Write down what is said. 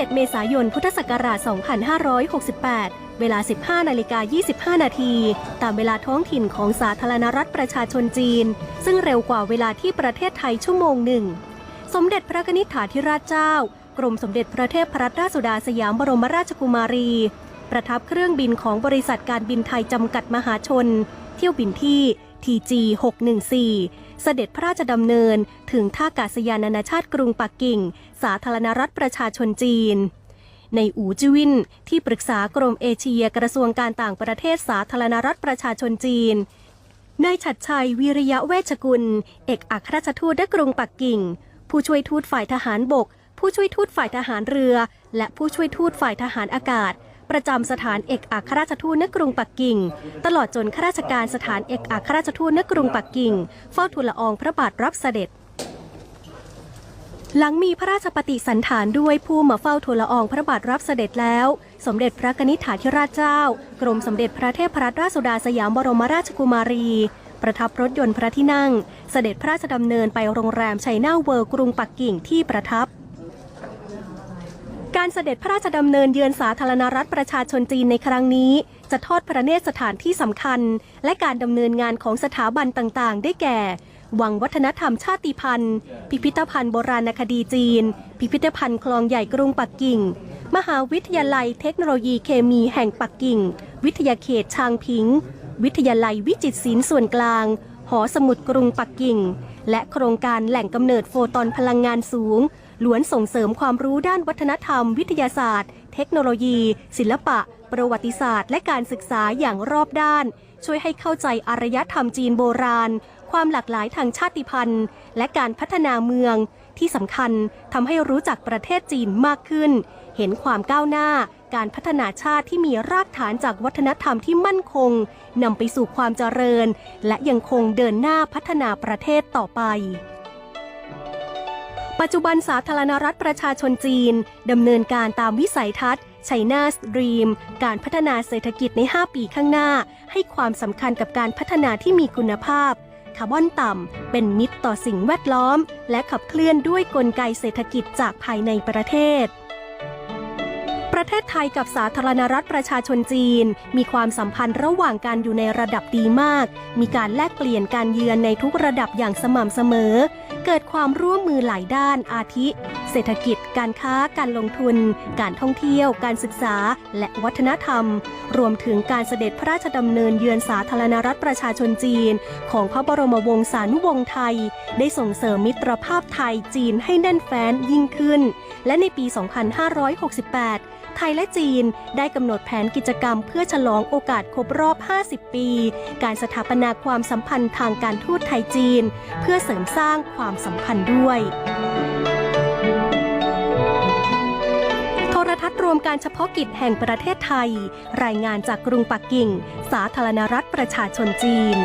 31เมษายน พุทธศักราช 2568 เวลา 15 นาฬิกา 25 นาที ตามเวลาท้องถิ่นของสาธารณรัฐประชาชนจีน ซึ่งเร็วกว่าเวลาที่ประเทศไทยชั่วโมงหนึ่ง สมเด็จพระนิษฐาธิราชเจ้า กรมสมเด็จพระเทพรัตนราชสุดาสยามบรมราชกุมารี ประทับเครื่องบินของบริษัทการบินไทยจำกัดมหาชน เที่ยวบินที่ TG 614 เสด็จพระราชดำเนิน ถึงท่าอากาศยานนานาชาติกรุงปักกิ่ง สาธารณรัฐประชาชนจีน ในอูจิวินที่ปรึกษากรมเอเชียกระทรวงการต่างประเทศสาธารณรัฐประชาชนจีนนายฉัดชัยวิริยะเวชกุล เอกอัครราชทูตณกรุงปักกิ่ง ผู้ช่วยทูตฝ่ายทหารบก ผู้ช่วยทูตฝ่ายทหารเรือ และผู้ช่วยทูตฝ่ายทหารอากาศ ประจำสถานเอกอัครราชทูตณกรุงปักกิ่ง ตลอดจนข้าราชการสถานเอกอัครราชทูตณกรุงปักกิ่งเฝ้าทูลละอองพระบาทรับเสด็จ หลังมีพระราชปฏิสันฐานด้วยผู้มาเฝ้าทูลละอองพระบาทรับเสด็จแล้ว สมเด็จพระนิษฐาธิราชเจ้า กรมสมเด็จพระเทพรัตนราชสุดาสยามบรมราชกุมารีประทับรถยนต์พระที่นั่ง เสด็จพระราชดำเนินไปโรงแรมชัยนาเวิร์กรุงปักกิ่งที่ประทับ การเสด็จพระราชดำเนินเยือนสาธารณรัฐประชาชนจีนในครั้งนี้ จะทอดพระเนตรสถานที่สำคัญ และการดำเนินงานของสถาบันต่างๆ ได้แก่ วังวัฒนธรรมชาติพันธุ์ พิพิธภัณฑ์โบราณคดีจีน พิพิธภัณฑ์คลองใหญ่กรุงปักกิ่ง มหาวิทยาลัยเทคโนโลยีเคมีแห่งปักกิ่ง วิทยาเขตชางพิง วิทยาลัยวิจิตรศิลป์ส่วนกลาง หอสมุดกรุงปักกิ่ง และโครงการแหล่งกำเนิดโฟตอนพลังงานสูง ล้วนส่งเสริมความรู้ด้านวัฒนธรรม วิทยาศาสตร์ เทคโนโลยี ศิลปะ ประวัติศาสตร์ และการศึกษาอย่างรอบด้าน ช่วยให้เข้าใจอารยธรรมจีนโบราณ ความหลากหลายทางชาติพันธุ์ และการพัฒนาเมือง ที่สำคัญทำให้รู้จักประเทศจีนมากขึ้น เห็นความก้าวหน้าการพัฒนาชาติที่มีรากฐานจากวัฒนธรรมที่มั่นคงนำไปสู่ความเจริญ และยังคงเดินหน้าพัฒนาประเทศต่อไป ปัจจุบันสาธารณรัฐประชาชนจีน ดำเนินการตามวิสัยทัศน์ China's Dream การพัฒนาเศรษฐกิจใน 5 ปีข้างหน้า ให้ความสำคัญกับการพัฒนาที่มีคุณภาพ คาร์บอนต่ำ เป็นมิตรต่อสิ่งแวดล้อม และขับเคลื่อนด้วยกลไกเศรษฐกิจจากภายในประเทศ ประเทศไทยกับสาธารณรัฐประชาชนจีน มีความสัมพันธ์ระหว่างการอยู่ในระดับดีมาก มีการแลกเปลี่ยนการเยือนในทุกระดับอย่างสม่ำเสมอ เกิดความร่วมมือหลายด้านอาทิ เศรษฐกิจ การค้า การลงทุน การท่องเที่ยว การศึกษา และวัฒนธรรม รวมถึงการเสด็จพระราชดำเนินเยือนสาธารณรัฐประชาชนจีน ของพระบรมวงศานุวงศ์ไทย ได้ส่งเสริมมิตรภาพไทยจีนให้แน่นแฟ้นยิ่งขึ้น และในปี 2568 ไทยและจีนได้กำหนดแผนกิจกรรมเพื่อฉลองโอกาสครบรอบ 50 ปี การสถาปนาความสัมพันธ์ทางการทูตไทยจีน เพื่อเสริมสร้างความสัมพันธ์ด้วยโทรทัศน์รวมการเฉพาะกิจแห่งประเทศไทย รายงานจากกรุงปักกิ่ง สาธารณรัฐประชาชนจีน